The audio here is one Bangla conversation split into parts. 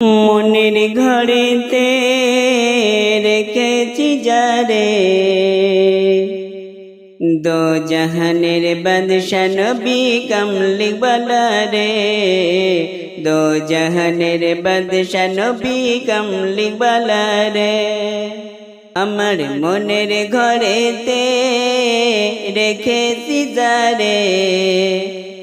মনের ঘরেতে রেখেছি যারে। দো জাহানের বাদশা নবী কমলি রে দো জাহানের বাদশা নবী কমলি রে আমার মনের ঘরেতে রেখেছি যারে।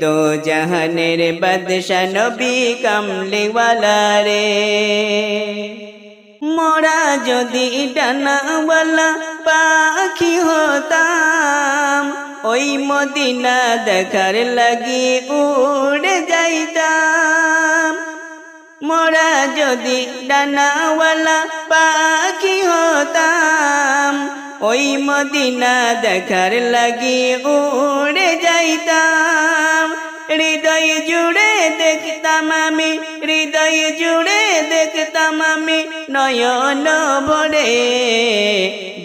দো জাহানের বাদশা নবী কমলিওয়ালা রে মোরা যদি ডানাওয়ালা পাখি হতাম ওই মদিনা দেখার লাগি উড়ে যাইতাম মোরা যদি ডানাওয়ালা পাখি হতাম ওই মদিনা দেখার লাগি উড়ে যাইতাম হৃদয় জুড়ে দেখতাম আমি, হৃদয় জুড়ে দেখতাম আমি নয়ন ভরে।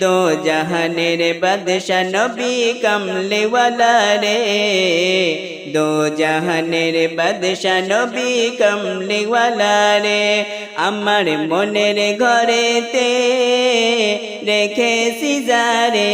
দো জাহানের বাদশা নবী কমলেওয়ালা রে। দো জাহানের বাদশা নবী কমলেওয়ালা রে, আমার মনের ঘরেতে রেখেছি যারে।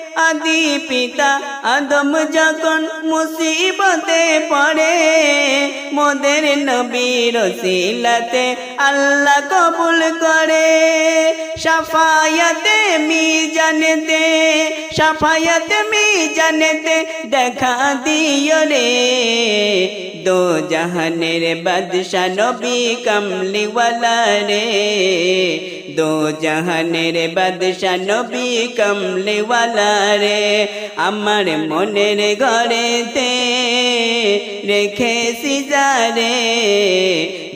আদি পিতা আদম যখন মুসিবতে পড়ে মোদের নবীর সিলাতে আল্লাহ কবুল করে সাফায়াতে মি জানতে সাফায়াতে মি জানতে দেখা দিও রে দো জাহানের বাদশা নবী কমলিওয়ালা রে দো জাহানের বাদশা নবী কমলেওয়ালা রে আমার মনের ঘরেতে রেখেছি যারে